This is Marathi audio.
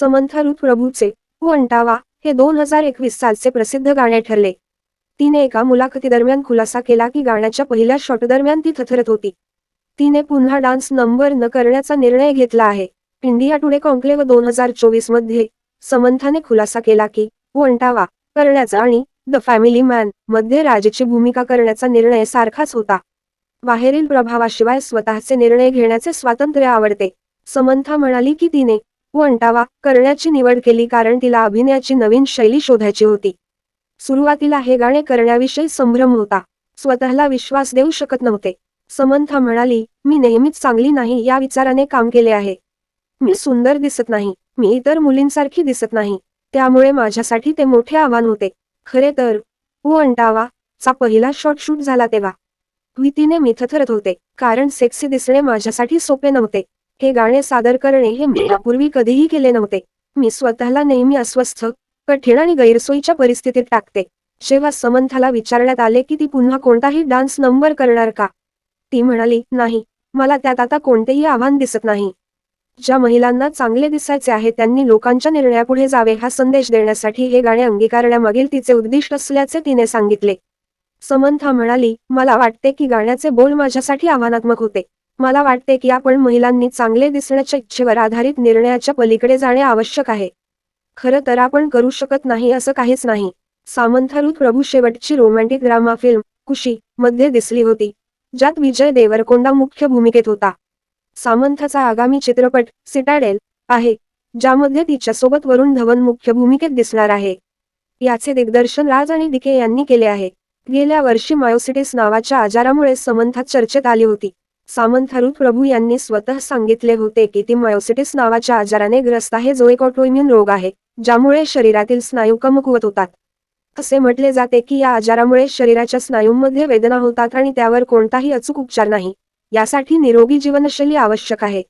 समंथा रुथ प्रभूचे वंटावा हे दोन हजार एकवीस सालचे प्रसिद्ध गाणे ठरले. तिने एका मुलाखतीदरम्यान खुलासा केला की गाण्याच्या पहिल्या शॉट दरम्यान ती थथरत होती. तिने पुन्हा डान्स नंबर न करण्याचा निर्णय घेतला आहे. इंडिया टुडे कॉन्क्लेव्ह दोन हजार चोवीसमध्ये समंथाने खुलासा केला की वंटावा करण्याचा आणि द फॅमिली मॅनमध्ये राजेची भूमिका करण्याचा निर्णय सारखाच होता. बाहेरील प्रभावाशिवाय स्वतःचे निर्णय घेण्याचे स्वातंत्र्य आवडते. समंथा म्हणाली की तिने वंटावा करण्याची निवड केली कारण तिला अभिनयाची नवीन शैली शोधायची होती. सुरुवातीला हे गाणे करण्याविषयी संभ्रम होता. स्वतःला विश्वास देऊ शकत नव्हते. समंथा म्हणाली मी नेहमीच चांगली नाही या विचाराने काम केले आहे. मी सुंदर दिसत नाही. मी इतर मुलींसारखी दिसत नाही. त्यामुळे माझ्यासाठी ते मोठे आव्हान होते. खरे तर वंटावा चा पहिला शॉट शूट झाला तेव्हा. भीतीने मी थरथरत होते कारण सेक्सी दिसणे माझ्यासाठी सोपे नव्हते. हे गाणे सादर करणे हे मी यापूर्वी कधीही केले नव्हते. मी स्वतःला नेहमी अस्वस्थ कठीण आणि गैरसोयीच्या परिस्थितीत टाकते. जेव्हा समंथाला विचारण्यात आले की ती पुन्हा कोणताही डान्स नंबर करणार का? ती म्हणाली नाही मला त्यात आता कोणतेही आव्हान दिसत नाही. ज्या महिलांना चांगले दिसायचे आहे त्यांनी लोकांच्या निर्णयापुढे जावे हा संदेश देण्यासाठी हे गाणे अंगीकारण्यामागील तिचे उद्दिष्ट असल्याचे तिने सांगितले. समंथा म्हणाली मला वाटते की गाण्याचे बोल माझ्यासाठी आव्हानात्मक होते. मला वाटते की आपण महिलांनी चांगले दिसण्याच्या इच्छेवर आधारित निर्णयाच्या पलीकडे जाणे आवश्यक आहे. खरं तर आपण करू शकत नाही असं काहीच नाही. सामंथारूथ प्रभू शेवटची रोमॅन्टिक ड्रामा फिल्म कुशी मध्ये दिसली होती ज्यात विजय देवरकोंडा मुख्य भूमिकेत होता. सामंथाचा आगामी चित्रपट सिटाडेल आहे ज्यामध्ये तिच्यासोबत वरुण धवन मुख्य भूमिकेत दिसणार आहे. याचे दिग्दर्शन राज आणि डिके यांनी केले आहे. गेल्या वर्षी मायोसिटिस नावाच्या आजारामुळे समंथा चर्चेत आली होती. सामंथारूथ प्रभू यांनी स्वतः सांगितले होते की ती मायोसिटिस नावाच्या आजाराने ग्रस्त आहे जो एक ऑटोइम्युन रोग आहे ज्यामुळे शरीरातील स्नायू कमकुवत होतात. असे म्हटले जाते की या आजारामुळे शरीराच्या स्नायूंमध्ये वेदना होतात आणि त्यावर कोणताही अचूक उपचार नाही. यासाठी निरोगी जीवनशैली आवश्यक आहे.